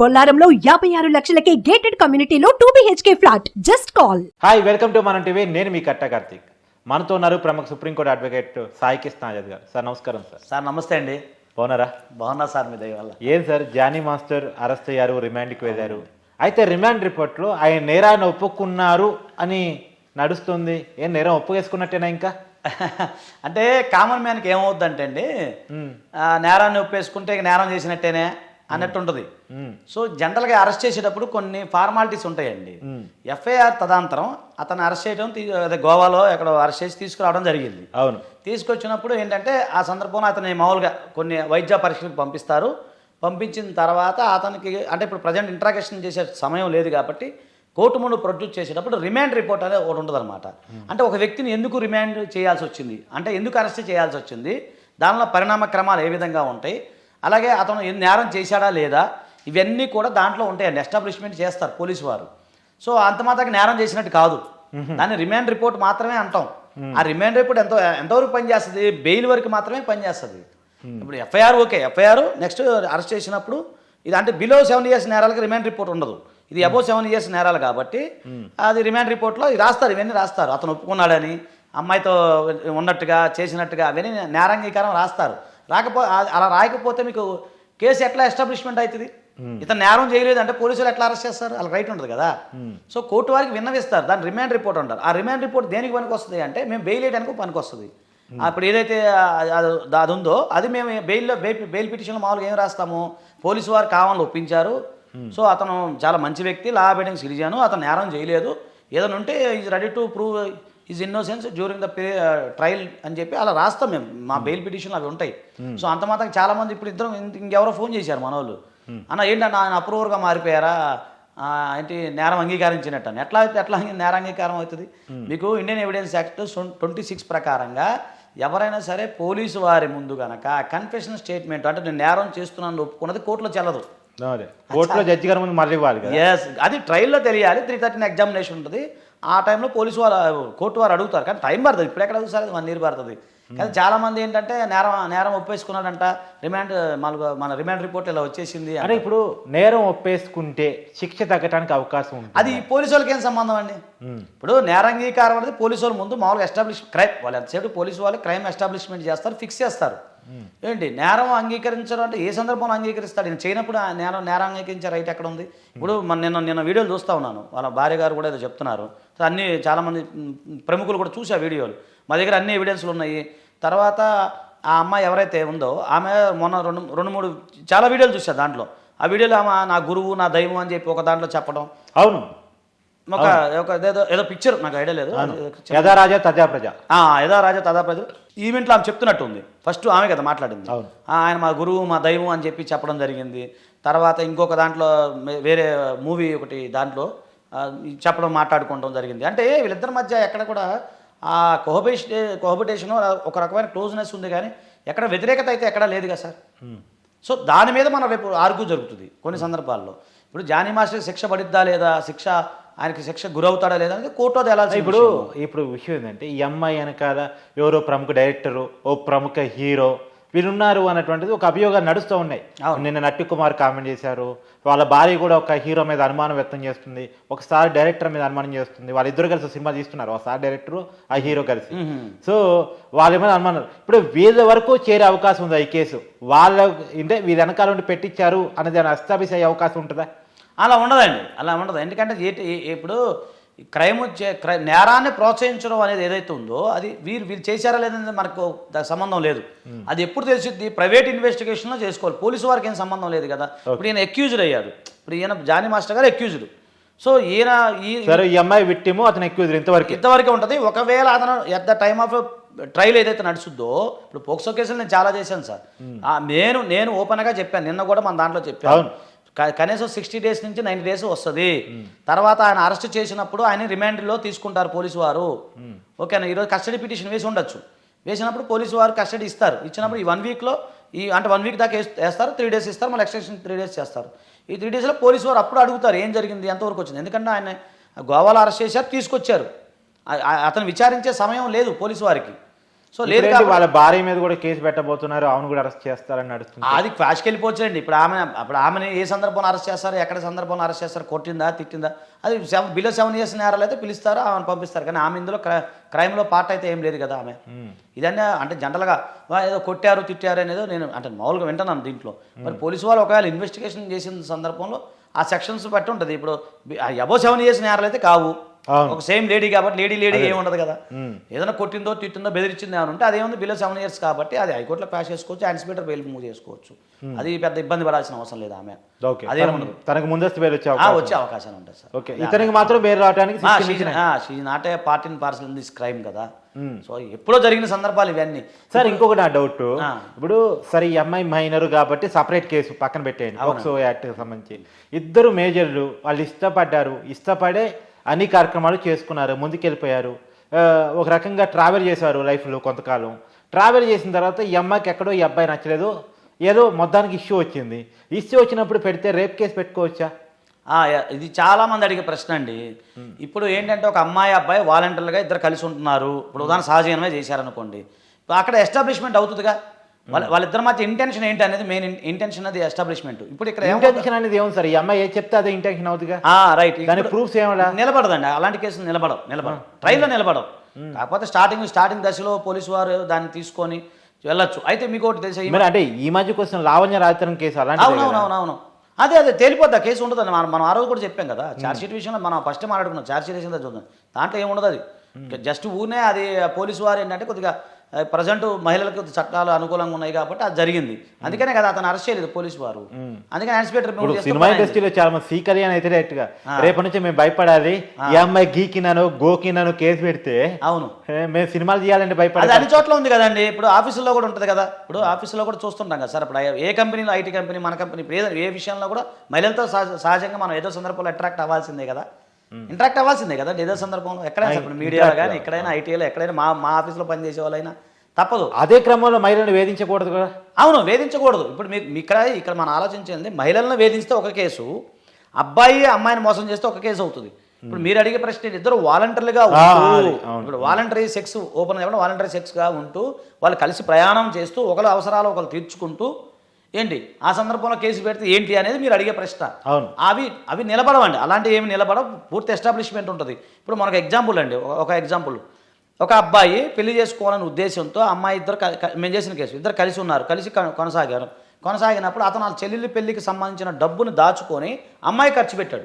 బొల్లారంలో యాభై ఆరు లక్షలకే గేటెడ్ కమ్యూనిటీలో two BHK flat just call hi welcome to మనం టీవీ నేను మీ కట్ట కార్తీక్. మనతో ఉన్నారు ప్రముఖ supreme court advocate Sai Krishna Azad garu. Sir నమస్కారం సార్. సార్ నమస్తే అండి. బాగున్నారా? బాగున్నా సార్ మీ దయ వల్ల. ఏం సార్ జానీ మాస్టర్ అరెస్ట్ అయ్యారు రిమాండ్కి వెళ్ళారు అయితే రిమాండ్ రిపోర్ట్లో ఆయన నేరాన్ని ఒప్పుకున్నారు అని నడుస్తుంది. ఏం నేరం ఒప్పుకేసుకున్నట్టేనా ఇంకా? అంటే కామన్ మ్యాన్కి ఏమవుద్దంటే అండి ఆ, నేరాన్ని ఒప్పేసుకుంటే నేరం చేసినట్టేనే. అన్నట్టు ఉంటుంది. సో జనరల్గా అరెస్ట్ చేసేటప్పుడు కొన్ని ఫార్మాలిటీస్ ఉంటాయండి. ఎఫ్ఐఆర్ తదాంతరం అతను అరెస్ట్ చేయడం అదే గోవాలో ఎక్కడ అరెస్ట్ చేసి తీసుకురావడం జరిగింది. అవును. తీసుకొచ్చినప్పుడు ఏంటంటే ఆ సందర్భంలో అతని మామూలుగా కొన్ని వైద్య పరీక్షలకు పంపిస్తారు. పంపించిన తర్వాత అతనికి అంటే ఇప్పుడు ప్రజెంట్ ఇంట్రాగేషన్ చేసే సమయం లేదు కాబట్టి కోర్టు ముందు ప్రొడ్యూస్ చేసేటప్పుడు రిమాండ్ రిపోర్ట్ అనేది ఒకటి ఉంటుందన్నమాట. అంటే ఒక వ్యక్తిని ఎందుకు రిమాండ్ చేయాల్సి వచ్చింది? అంటే ఎందుకు అరెస్ట్ చేయాల్సి వచ్చింది? దానిలో పరిణామ క్రమాలు ఏ విధంగా ఉంటాయి? అలాగే అతను నేరం చేశాడా లేదా? ఇవన్నీ కూడా దాంట్లో ఉంటాయండి. ఎస్టాబ్లిష్మెంట్ చేస్తారు పోలీసు వారు. సో అంత మాత్రం నేరం చేసినట్టు కాదు. దాన్ని రిమాండ్ రిపోర్ట్ మాత్రమే అంటాం. ఆ రిమాండ్ రిపోర్ట్ ఎంత ఎంతవరకు పనిచేస్తుంది? బెయిల్ వరకు మాత్రమే పనిచేస్తుంది. ఇప్పుడు FIR okay. FIR next arrest చేసినప్పుడు ఇది అంటే బిలో సెవెన్ ఇయర్స్ నేరాలకు రిమాండ్ రిపోర్ట్ ఉండదు. ఇది అబౌవ్ సెవెన్ ఇయర్స్ నేరాలు కాబట్టి అది రిమాండ్ రిపోర్ట్లో ఇది రాస్తారు. ఇవన్నీ రాస్తారు. అతను ఒప్పుకున్నాడని అమ్మాయితో ఉన్నట్టుగా చేసినట్టుగా అవన్నీ నేరాంగీకారం రాస్తారు. రాకపో అలా రాయకపోతే మీకు కేసు ఎట్లా ఎస్టాబ్లిష్మెంట్ అవుతుంది? ఇతను నేరం చేయలేదు అంటే పోలీసులు ఎట్లా అరెస్ట్ చేస్తారు? వాళ్ళకి రైట్ ఉంటుంది కదా. సో కోర్టు వారికి విన్నవిస్తారు దాని రిమాండ్ రిపోర్ట్ అంటారు. ఆ రిమాండ్ రిపోర్ట్ దేనికి పనికి వస్తుంది అంటే మేము బెయిల్ వేయడానికి పనికి వస్తుంది అప్పుడు ఏదైతే అది ఉందో అది మేము బెయిల్లో బెయిల్ బెయిల్ పిటిషన్లో మామూలుగా ఏం రాస్తాము? పోలీసు వారు కావాలని ఒప్పించారు. సో అతను చాలా మంచి వ్యక్తి లా అబైడింగ్ సిటిజన్ అతను నేరం చేయలేదు. ఏదైనా ఉంటే is ready to prove is innocence during the trial అని చెప్పి అలా రాస్తాం మేము. మా బెయిల్ పిటిషన్లు అవి ఉంటాయి. సో అంత మాత్రం చాలా మంది ఇప్పుడు ఇద్దరు ఇంకెవరో ఫోన్ చేశారు మన వాళ్ళు అన్న ఏంటన్నా ఆయన అప్రూవర్గా మారిపోయారా? ఏంటి నేరం అంగీకరించినట్టు అని. ఎట్లా అయితే ఎట్లా నేర అంగీకారం అవుతుంది? మీకు Indian evidence act twenty six ప్రకారంగా ఎవరైనా సరే పోలీసు వారి ముందు గనక కన్ఫెషన్ స్టేట్మెంట్ అంటే నేను నేరం చేస్తున్నాను ఒప్పుకున్నది కోర్టులో చెల్లదు. అదే. కోర్టులో జడ్జి గారి ముందు మళ్ళీ ఎస్ అది ట్రయల్లో తెలియాలి. త్రీ థర్టీన్ ఎగ్జామినేషన్ ఉంటుంది. ఆ టైంలో పోలీసు వాళ్ళు కోర్టు వారు అడుగుతారు. కానీ టైం పడుతుంది. ఇప్పుడు ఎక్కడ అడుగుతారు అది వన్ ఇయర్ పడుతుంది. కానీ చాలా మంది ఏంటంటే నేరం నేరం ఒప్పేసుకున్నాడంట రిమాండ్ మన మన రిమాండ్ రిపోర్ట్ ఇలా వచ్చేసింది అంటే ఇప్పుడు నేరం ఒప్పేసుకుంటే శిక్ష తగ్గడానికి అవకాశం ఉంటుంది? అది పోలీసు వాళ్ళకి ఏం సంబంధం అండి? ఇప్పుడు నేరాంగీకారం అనేది పోలీసు వాళ్ళ ముందు మామూలుగా ఎస్టాబ్లిష్ క్రైమ్ వాళ్ళు ఎంతసేపు పోలీసు వాళ్ళు క్రైమ్ ఎస్టాబ్లిష్మెంట్ చేస్తారు ఫిక్స్ చేస్తారు. ఏంటి? నేరం అంగీకరించడం అంటే ఏ సందర్భంలో అంగీకరిస్తాడు? నేను చేయనప్పుడు నేరం నేరం అంగీకరించే రైట్ ఎక్కడ ఉంది ఇప్పుడు మన నిన్న నిన్న వీడియోలు చూస్తా ఉన్నాను. వాళ్ళ భార్య గారు కూడా ఏదో చెప్తున్నారు. అన్ని చాలామంది ప్రముఖులు కూడా చూసి ఆ వీడియోలు. మా దగ్గర అన్ని ఎవిడెన్స్లు ఉన్నాయి. తర్వాత ఆ అమ్మాయి ఎవరైతే ఉందో ఆమె మొన్న రెండు రెండు మూడు చాలా వీడియోలు చూసా దాంట్లో. ఆ వీడియోలో ఆమె నా గురువు నా దైవం అని చెప్పి ఒక దాంట్లో చెప్పడం. అవును. ఒక ఒక ఏదో ఏదో పిక్చర్ నాకు ఐడియా లేదు. యథా రాజా తథా ప్రజ ఆ, యథా రాజా తదా ప్రజలు ఈవెంట్లో ఆమె చెప్తున్నట్టు ఉంది. ఫస్ట్ ఆమె కదా మాట్లాడింది. ఆయన మా గురువు మా దైవం అని చెప్పి చెప్పడం జరిగింది. తర్వాత ఇంకొక దాంట్లో వేరే మూవీ ఒకటి దాంట్లో చెప్పడం మాట్లాడుకోవడం జరిగింది. అంటే వీళ్ళిద్దరి మధ్య ఎక్కడ కూడా ఆ కోహబేష్ కోహబిటేషన్ ఒక రకమైన క్లోజ్నెస్ ఉంది కానీ ఎక్కడ వ్యతిరేకత అయితే ఎక్కడా లేదు కదా సార్. సో దాని మీద మన రేపు ఆర్గ్యూ జరుగుతుంది కొన్ని సందర్భాల్లో. ఇప్పుడు జానీ మాస్టర్ శిక్ష పడిద్దా లేదా? శిక్ష ఆయనకి శిక్ష గురవుతాడా లేదా అనేది కోర్టు తేలాల్సిన ఇప్పుడు విషయం. ఇప్పుడు విషయం ఏంటంటే ఈ అమ్మాయి వెనకాల ఎవరో ప్రముఖ డైరెక్టరు ఓ ప్రముఖ హీరో వీళ్ళున్నారు అన్నటువంటిది ఒక అభియోగాలు నడుస్తూ ఉన్నాయి. నిన్న నట్టి కుమార్ కామెంట్ చేశారు వాళ్ళ భార్య కూడా ఒక హీరో మీద అనుమానం వ్యక్తం చేస్తుంది ఒకసారి డైరెక్టర్ మీద అనుమానం చేస్తుంది వాళ్ళిద్దరు కలిసి సినిమా తీస్తున్నారు ఒకసారి డైరెక్టర్ ఆ హీరో కలిసి. సో వాళ్ళ మీద అనుమానం. ఇప్పుడు వీళ్ళ వరకు చేరే అవకాశం ఉందా ఈ కేసు? వాళ్ళ అంటే వీళ్ళ వెనకాల ఉండి పెట్టించారు అనేది ఎస్టాబ్లిష్ అయ్యే అవకాశం ఉంటుందా? అలా ఉండదండి అలా ఉండదు. ఎందుకంటే ఇప్పుడు క్రైమ్ చే- క్రై నేరాన్ని ప్రోత్సహించడం అనేది ఏదైతే ఉందో అది వీరు వీరు చేశారా లేదనేది మనకు సంబంధం లేదు. అది ఎప్పుడు తెలిసిద్ది? ప్రైవేట్ ఇన్వెస్టిగేషన్లో చేసుకోవాలి. పోలీసు వారికి ఏం సంబంధం లేదు కదా. ఇప్పుడు ఈయన అక్యూజ్డ్ అయ్యాడు ఇప్పుడు ఈయన Jani master garu accused so ఈయన ఈ అమ్మాయి విట్టిము అతను ఎక్కువ ఇంతవరకు. ఇంతవరకే ఉంటుంది. ఒకవేళ అతను at the time of trial ఏదైతే నడుస్తుందో ఇప్పుడు పోక్సో కేసులు నేను చాలా చేశాను సార్. నేను నేను ఓపెన్గా చెప్పాను. నిన్న కూడా మన దాంట్లో చెప్పాను. కనీసం సిక్స్టీ డేస్ నుంచి నైన్టీ డేస్ వస్తుంది. తర్వాత ఆయన అరెస్ట్ చేసినప్పుడు ఆయన రిమాండ్లో తీసుకుంటారు పోలీసు వారు ఓకేనా? ఈరోజు కస్టడీ పిటిషన్ వేసి ఉండొచ్చు. వేసినప్పుడు పోలీసు వారు కస్టడీ ఇస్తారు. ఇచ్చినప్పుడు ఈ వన్ వీక్లో ఈ అంటే వన్ వీక్ దాకా వేస్తారు త్రీ డేస్ ఇస్తారు మళ్ళీ ఎక్స్టెన్షన్ త్రీ డేస్ చేస్తారు. ఈ త్రీ డేస్లో పోలీసు వారు అప్పుడు అడుగుతారు ఏం జరిగింది ఎంతవరకు వచ్చింది. ఎందుకంటే ఆయన గోవాలో అరెస్ట్ చేశారు తీసుకొచ్చారు. అతను విచారించే సమయం లేదు పోలీసు వారికి సో లేదు వాళ్ళ భార్య మీద కూడా కేసు పెట్టబోతున్నారు అవును కూడా అరెస్ట్ చేస్తారని నడుస్తుంది. అది క్వాష్కి వెళ్ళిపోవచ్చండి ఇప్పుడు ఆమె అప్పుడు ఆమెని ఏ సందర్భంలో అరెస్ట్ చేస్తారు ఎక్కడ సందర్భంలో అరెస్ట్ చేస్తారు కొట్టిందా తిట్టిందా అది సెవెన్ బిలో సెవెన్ ఇయర్స్ నేరాలు అయితే పిలుస్తారు ఆమెను పంపిస్తారు. కానీ ఆమె ఇందులో క్రై క్రైమ్లో పార్ట్ అయితే ఏం లేదు కదా ఆమె. ఇదన్నీ అంటే జనరల్గా ఏదో కొట్టారు తిట్టారు అనేది నేను అంటే మామూలుగా వింటున్నాను దీంట్లో. మరి పోలీసు వాళ్ళు ఒకవేళ ఇన్వెస్టిగేషన్ చేసిన సందర్భంలో ఆ సెక్షన్స్ బట్టి ఉంటుంది. ఇప్పుడు అబో సెవెన్ ఇయర్స్ నేరాలు అయితే కావు. ఒక సేమ్ లేడీ కాబట్టి లేడీ లేడీ. ఏమి ఉండదు కదా. ఏదైనా కొట్టిందో తిట్టిందో బెదిరించిందో ఏమైనా ఉంటే అదేముంది బిలో సెవెన్ ఇయర్స్ కాబట్టి అది హైకోర్టులో పాస్ చేసుకోవచ్చు యాంటిసిపేటర్ బెయిల్ మూవ్ చేసుకోవచ్చు. అది పెద్ద ఇబ్బంది పడాల్సిన అవసరం లేదు ఆమె. అదేం తనకు- ముందస్తు బెయిల్ వచ్చే వచ్చే అవకాశాలు ఉంటాయి సార్. ఓకే. ఇతనికి మాత్రం బెయిల్ రావడానికి not a part in parcel in this crime కదా. సో ఎప్పుడో జరిగిన సందర్భాలు ఇవన్నీ. సార్ ఇంకొకటి నా డౌట్. ఇప్పుడు సరే ఈ అమ్మాయి మైనర్ కాబట్టి సపరేట్ కేసు పక్కన పెట్టేయండి. యాక్ట్ సంబంధించి. ఇద్దరు మేజర్లు వాళ్ళు ఇష్టపడ్డారు. ఇష్టపడే అన్ని కార్యక్రమాలు చేసుకున్నారు ముందుకెళ్ళిపోయారు. ఒక రకంగా ట్రావెల్ చేశారు లైఫ్లో కొంతకాలం. ట్రావెల్ చేసిన తర్వాత ఈ అమ్మాయికి ఎక్కడో ఈ అబ్బాయి నచ్చలేదు. ఏదో మొత్తానికి ఇష్యూ వచ్చింది. ఇష్యూ వచ్చినప్పుడు పెడితే రేప్ కేసు పెట్టుకోవచ్చా? ఇది చాలా మంది అడిగే ప్రశ్న అండి. ఇప్పుడు ఏంటంటే ఒక అమ్మాయి అబ్బాయి వాలంటీర్లుగా ఇద్దరు కలిసి ఉంటున్నారు. ఇప్పుడు ఉదాహరణ సహజీవనమే చేశారనుకోండి. అక్కడ ఎస్టాబ్లిష్మెంట్ అవుతుందిగా? వాళ్ళ వాళ్ళిద్దరి మధ్య ఇంటెన్షన్ ఏంటి అనేది మెయిన్ ఇంటెన్షన్ అది ఎస్టాబ్లిష్మెంట్ ఇప్పుడు ఇక్కడ? ఇంటెన్షన్ అనేది ఏముంది సార్? ఈ అమ్మాయి ఏ చెప్తే అదే ఇంటెన్షన్ అవుతుందిగా రైట్ దాని proofs ఏమలా? నిలబడదండి. అలాంటి కేసులు నిలబడవు నిలబడవు. ట్రైల్లో నిలబడవు. కాకపోతే స్టార్టింగ్ స్టార్టింగ్ దశలో పోలీసు వారు దాన్ని తీసుకొని వెళ్ళొచ్చు. అయితే మీకు ఒకటి తెలుసా అంటే ఈ మధ్య కోసం లావణ్య రాజతరం కేసు? అవునవునవునవును అదే అదే తేలిపోద్ది. ఆ కేసు ఉండదు మనం మనం ఆ రోజు కూడా చెప్పాం కదా. ఛార్జ్ షీట్ విషయంలో మనం ఫస్ట్ మాట్లాడుకున్నాం. ఛార్జ్ షీట్ వేసిందా చూద్దాం. దాంట్లో ఏముండదు అది. జస్ట్ ఊనే అది పోలీసు వారు ఏంటంటే కొద్దిగా ప్రజెంట్ మహిళలకు చట్టాలు అనుకూలంగా ఉన్నాయి కాబట్టి అది జరిగింది. అందుకనే కదా అతను అరెస్ట్ చేయలేదు పోలీసు వారు. అందుకని ఇన్స్పెక్టర్ సినిమా ఇండస్ట్రీలో చాలా మంది కళ్యాణ్ అయితే డైరెక్ట్గా. రేపటి నుంచి మేము భయపడాలి. ఈ అమ్మాయి గీకినాను గోకినాను కేసు పెడితే అవును. మేము సినిమాలు చేయాలంటే భయపడాలి అన్ని చోట్ల ఉంది కదండి. ఇప్పుడు ఆఫీసుల్లో కూడా ఉంటుంది కదా. ఇప్పుడు ఆఫీసులో కూడా చూస్తుంటాం కదా సార్. ఇప్పుడు ఏ కంపెనీలో ఐటీ కంపెనీ మన కంపెనీ ఏ విషయంలో కూడా మహిళలతో సహజ- సహజంగా మనం ఏదో సందర్భంలో అట్రాక్ట్ అవ్వాల్సిందే కదా. ఇంటరాక్ట్ అవ్వాల్సిందే కదా. ఏదో సందర్భంలో ఎక్కడైనా ఇప్పుడు మీడియాలో కానీ ఎక్కడైనా ఐటీలో ఎక్కడైనా మా మా ఆఫీస్లో పనిచేసే వాళ్ళైనా తప్పదు. అదే క్రమంలో మహిళలను వేధించకూడదు కదా. అవును వేధించకూడదు. ఇప్పుడు మీకు ఇక్కడ ఇక్కడ మనం ఆలోచించింది మహిళలను వేధిస్తే ఒక కేసు అబ్బాయి అమ్మాయిని మోసం చేస్తే ఒక కేసు అవుతుంది. ఇప్పుడు మీరు అడిగే ప్రశ్న? ఇద్దరు అవును. ఇప్పుడు వాలంటరీ సెక్స్ ఓపెన్ చెప్పడం వాలంటరీ సెక్స్గా ఉంటూ వాళ్ళు కలిసి ప్రయాణం చేస్తూ ఒకరి అవసరాలు ఒకరు తీర్చుకుంటూ ఏంటి? ఆ సందర్భంలో కేసు పెడితే ఏంటి అనేది మీరు అడిగే ప్రశ్న. అవును. అవి అవి నిలబడవండి. అలాంటివి ఏమి నిలబడవు. పూర్తి ఎస్టాబ్లిష్మెంట్ ఉంటుంది. ఇప్పుడు మనకు ఎగ్జాంపుల్ అండి. ఒక- ఎగ్జాంపుల్ ఒక అబ్బాయి పెళ్ళి చేసుకోవాలనే ఉద్దేశంతో అమ్మాయి ఇద్దరు మేము చేసిన కేసు. ఇద్దరు కలిసి ఉన్నారు. కలిసి కొనసాగారు. కొనసాగినప్పుడు అతను వాళ్ళ చెల్లెలి పెళ్ళికి సంబంధించిన డబ్బును దాచుకొని అమ్మాయి ఖర్చు పెట్టాడు.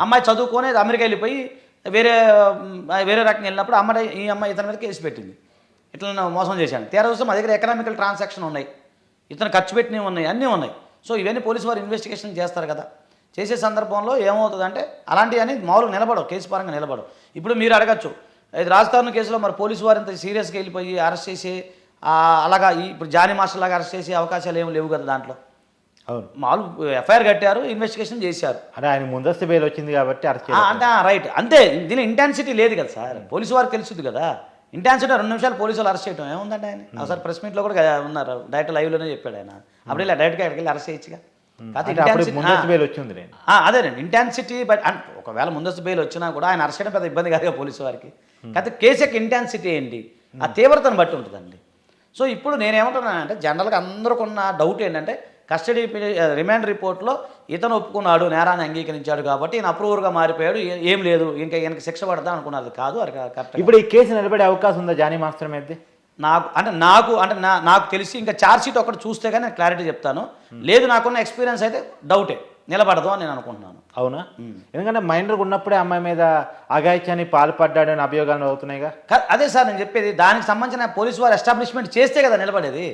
అమ్మాయి చదువుకొని అమెరికా వెళ్ళిపోయి వేరే వేరే రకంగా వెళ్ళినప్పుడు అమ్మాయి ఈ అమ్మాయి ఇతని మీద కేసు పెట్టింది. ఇట్లా మోసం చేశాను తీరా చూస్తే మా దగ్గర ఎకనామికల్ ట్రాన్సాక్షన్ ఉన్నాయి. ఇతను ఖర్చు పెట్టినవి ఉన్నాయి అన్నీ ఉన్నాయి. సో ఇవన్నీ పోలీసు వారు ఇన్వెస్టిగేషన్ చేస్తారు కదా. చేసే సందర్భంలో ఏమవుతుందంటే అలాంటివన్నీ మామూలుగా నిలబడవు కేసు పరంగా నిలబడవు. ఇప్పుడు మీరు అడగచ్చు ఇది రాజస్థాన్ కేసులో మరి పోలీసు వారు ఇంత సీరియస్గా వెళ్ళిపోయి అరెస్ట్ చేసి అలాగా ఇప్పుడు జానీ మాస్టర్ లాగా అరెస్ట్ చేసే అవకాశాలు ఏమి లేవు కదా దాంట్లో. అవును. మామూలు ఎఫ్ఐఆర్ కట్టారు ఇన్వెస్టిగేషన్ చేశారు. అంటే ఆయన ముందస్తు బెయిల్ వచ్చింది కాబట్టి అరెస్ట్ అంటే రైట్ అంతే దీని ఇంటెన్సిటీ లేదు కదా సార్. పోలీసు వారికి తెలుసుది కదా. ఇంటెన్సిటీ రెండు నిమిషాలు పోలీసులు అరెస్ట్ చేయడం ఏముందండి ఆయన? ఒకసారి ప్రెస్ మీట్లో కూడా ఉన్నారు. డైరెక్ట్ లైవ్లోనే చెప్పాడు ఆయన. అప్పుడు ఇలా డైరెక్ట్గా అక్కడికి వెళ్ళి అరెస్ట్ చేయొచ్చుగా. అదేనండి ఇంటెన్సిటీ బట్ ఒకవేళ ముందస్తు బెయిల్ వచ్చినా కూడా ఆయన అరెస్ట్ చేయడం పెద్ద ఇబ్బంది కాదుగా పోలీసు వారికి. కాకపోతే కేసు యొక్క ఇంటెన్సిటీ ఏంటి? ఆ తీవ్రతను బట్టి ఉంటుందండి. సో ఇప్పుడు నేనేమంటున్నానంటే జనరల్గా అందరికి ఉన్న డౌట్ ఏంటంటే కస్టడీ రిమాండ్ రిపోర్ట్లో ఇతను ఒప్పుకున్నాడు నేరాన్ని అంగీకరించాడు కాబట్టి ఈయన అప్రూవర్గా మారిపోయాడు ఏ- లేదు ఇంకా ఈయనకి శిక్ష పడదా అనుకున్నది కాదు అది కరెక్ట్ ఇప్పుడు ఈ కేసు నిలబడే అవకాశం ఉందా జానీ మాస్టర్ మీద? నాకు అంటే నాకు అంటే నా నాకు తెలిసి ఇంకా ఛార్జ్ షీట్ ఒకటి చూస్తే కానీ నేను క్లారిటీ చెప్తాను. లేదు నాకున్న ఎక్స్పీరియన్స్ అయితే డౌటే నిలబడదు అని నేను అనుకుంటున్నాను. అవునా? ఎందుకంటే మైనర్ ఉన్నప్పుడే అమ్మాయి మీద అగాయిత్యాన్ని పాల్పడ్డాడని అభియోగాలు అవుతున్నాయిగా అదే సార్ నేను చెప్పేది దానికి సంబంధించిన పోలీసు వారు ఎస్టాబ్లిష్మెంట్ చేస్తే కదా నిలబడేది.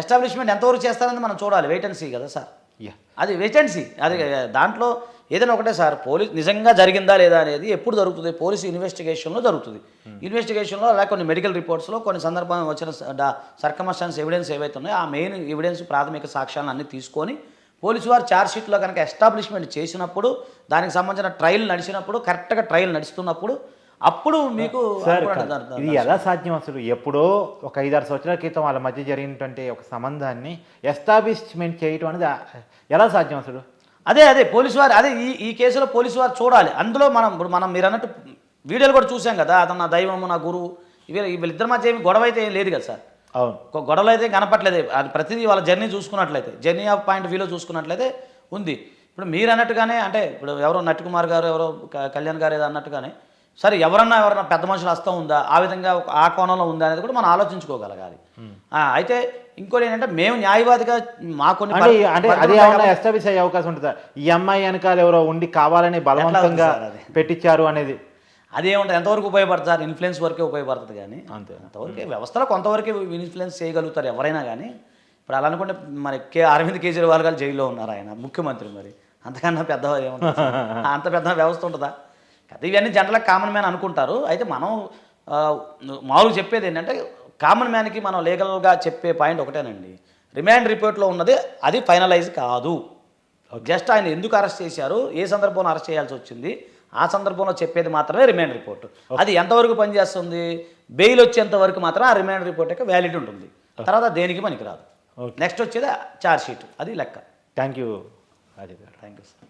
ఎస్టాబ్లిష్మెంట్ ఎంతవరకు చేస్తారని మనం చూడాలి. వెయిటెన్సీ కదా సార్. అది వెయిటెన్సీ అది దాంట్లో ఏదైనా ఒకటే సార్ పోలీస్ నిజంగా జరిగిందా లేదా అనేది ఎప్పుడు జరుగుతుంది? పోలీసు ఇన్వెస్టిగేషన్లో జరుగుతుంది. ఇన్వెస్టిగేషన్లో అలా కొన్ని మెడికల్ రిపోర్ట్స్లో కొన్ని సందర్భం వచ్చిన సర్కమస్టాన్స్ ఎవిడెన్స్ ఏవైతే ఉన్నాయో ఆ మెయిన్ ఎవిడెన్స్ ప్రాథమిక సాక్ష్యాలను అన్ని తీసుకొని పోలీసు వారు ఛార్జ్ షీట్లో కనుక ఎస్టాబ్లిష్మెంట్ చేసినప్పుడు దానికి సంబంధించిన ట్రయల్ నడిచినప్పుడు కరెక్ట్గా ట్రయల్ నడుస్తున్నప్పుడు అప్పుడు మీకు సార్ ఇది ఎలా సాధ్యం అసలు? ఎప్పుడో ఒక ఐదారు సంవత్సరాల క్రితం వాళ్ళ మధ్య జరిగినటువంటి ఒక సంబంధాన్ని ఎస్టాబ్లిష్మెంట్ చేయటం అనేది ఎలా సాధ్యం అసలు? అదే అదే పోలీసు వారు అదే ఈ ఈ కేసులో పోలీసు వారు చూడాలి. అందులో మనం ఇప్పుడు మనం మీరు అన్నట్టు వీడియోలు కూడా చూసాం కదా అతను నా దైవము నా గురువు వీళ్ళ వీళ్ళిద్దరి మధ్య ఏమి గొడవ అయితే ఏం లేదు కదా సార్. అవును. ఒక గొడవలు అయితే కనపట్లేదు అది ప్రతిదీ వాళ్ళ జర్నీ చూసుకున్నట్లయితే జర్నీ ఆఫ్ పాయింట్ వ్యూలో చూసుకున్నట్లయితే ఉంది. ఇప్పుడు మీరు అన్నట్టుగానే అంటే ఇప్పుడు ఎవరో నట్టుకుమార్ గారు ఎవరో కళ్యాణ్ గారు ఏదో అన్నట్టుగానే సరే ఎవరన్నా ఎవరన్నా పెద్ద మనుషులు హస్తం ఉందా? ఆ విధంగా ఆ కోణంలో ఉందా అనేది కూడా మనం ఆలోచించుకోగలగాలి. ఆ, అయితే ఇంకోటి ఏంటంటే మేము న్యాయవాదిగా మా కొన్ని అంటే అది ఎస్టాబ్లిష్ అయ్యే అవకాశం ఉంటుందా? ఈ అమ్మాయి వెనకాల ఎవరో ఉండి కావాలని బలవంతంగా అది? పెట్టించారు అనేది. అదేముంటుంది ఎంతవరకు ఉపయోగపడుతుంది సార్? ఇన్ఫ్లుయెన్స్ వరకే ఉపయోగపడుతుంది కానీ. అంతే. అంతవరకే వ్యవస్థలో కొంతవరకే ఇన్ఫ్లుయెన్స్ చేయగలుగుతారు ఎవరైనా కానీ. ఇప్పుడు అలా అనుకుంటే మరి కే అరవింద్ కేజ్రీవాల్ గారు జైల్లో ఉన్నారు ఆయన ముఖ్యమంత్రి మరి. అంతకన్నా పెద్ద? అంత పెద్ద వ్యవస్థ ఉంటుందా? కదా ఇవన్నీ జనరల్గా కామన్ మ్యాన్ అనుకుంటారు. అయితే మనం ఆ, మామూలుగా చెప్పేది ఏంటంటే కామన్ మ్యాన్కి మనం లీగల్గా చెప్పే పాయింట్ ఒకటేనండి. రిమాండ్ రిపోర్ట్లో ఉన్నది అది ఫైనలైజ్ కాదు. జస్ట్ ఆయన ఎందుకు అరెస్ట్ చేశారు ఏ సందర్భంలో అరెస్ట్ చేయాల్సి వచ్చింది ఆ సందర్భంలో చెప్పేది మాత్రమే రిమాండ్ రిపోర్ట్. అది ఎంతవరకు పనిచేస్తుంది బెయిల్ వచ్చేంత వరకు మాత్రం ఆ రిమాండ్ రిపోర్ట్ యొక్క వ్యాలిడ్ ఉంటుంది. తర్వాత దేనికి పనికిరాదు. నెక్స్ట్ వచ్చేది ఛార్జ్ షీట్ అది లెక్క. Thank you. Thank you sir.